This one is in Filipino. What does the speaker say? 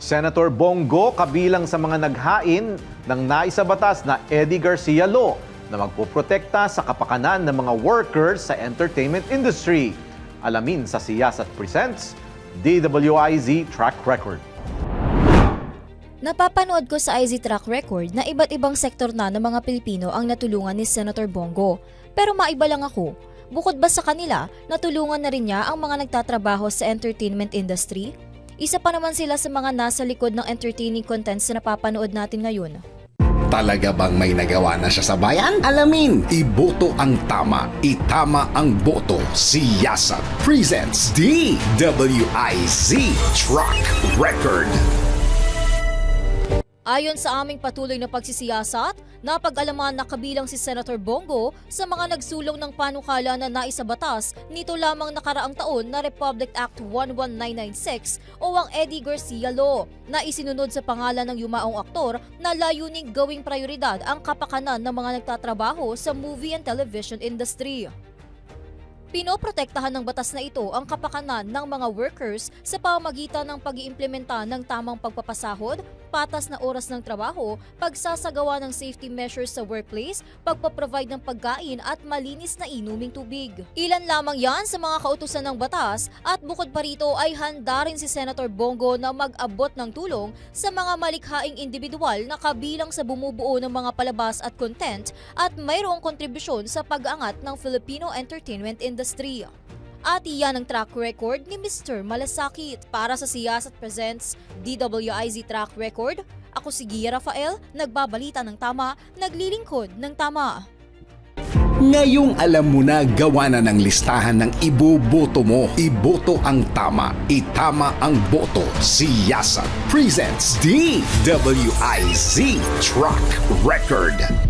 Senator Bongo kabilang sa mga naghain ng naisabatas na Eddie Garcia Law na magpoprotekta sa kapakanan ng mga workers sa entertainment industry. Alamin sa Siyasat Presents, DWIZ Track Record. Napapanood ko sa IZ track record na iba't ibang sektor na ng mga Pilipino ang natulungan ni Senator Bongo. Pero maiba lang ako, bukod ba sa kanila, natulungan na rin niya ang mga nagtatrabaho sa entertainment industry? Isa pa naman sila sa mga nasa likod ng entertaining contents na napapanood natin ngayon. Talaga bang may nagawa na siya sa bayan? Alamin! Iboto ang tama, itama ang boto. Siyasat presents DWIZ Truck Record. Ayon sa aming patuloy na pagsisiyasat, napag-alaman na kabilang si Senator Bongo sa mga nagsulong ng panukala na naisabatas nito lamang nakaraang taon na Republic Act 11996 o ang Eddie Garcia Law na isinunod sa pangalan ng yumaong aktor na layuning gawing prioridad ang kapakanan ng mga nagtatrabaho sa movie and television industry. Pinoprotektahan ng batas na ito ang kapakanan ng mga workers sa pamamagitan ng pag-iimplementa ng tamang pagpapasahod, patas na oras ng trabaho, pagsasagawa ng safety measures sa workplace, pagpaprovide ng pagkain at malinis na inuming tubig. Ilan lamang yan sa mga kautusan ng batas at bukod pa rito ay handa rin si Senator Bongo na mag-abot ng tulong sa mga malikhaing individual na kabilang sa bumubuo ng mga palabas at content at mayroong kontribusyon sa pag-angat ng Filipino entertainment industry. At iyan ang track record ni Mr. Malasakit. Para sa Siyasat Presents DWIZ Track Record, ako si Gia Rafael, nagbabalita ng tama, naglilingkod ng tama. Ngayong alam mo na gawa na ng listahan ng iboboto mo. Iboto ang tama, itama ang boto. Siyasat presents DWIZ Truck Record.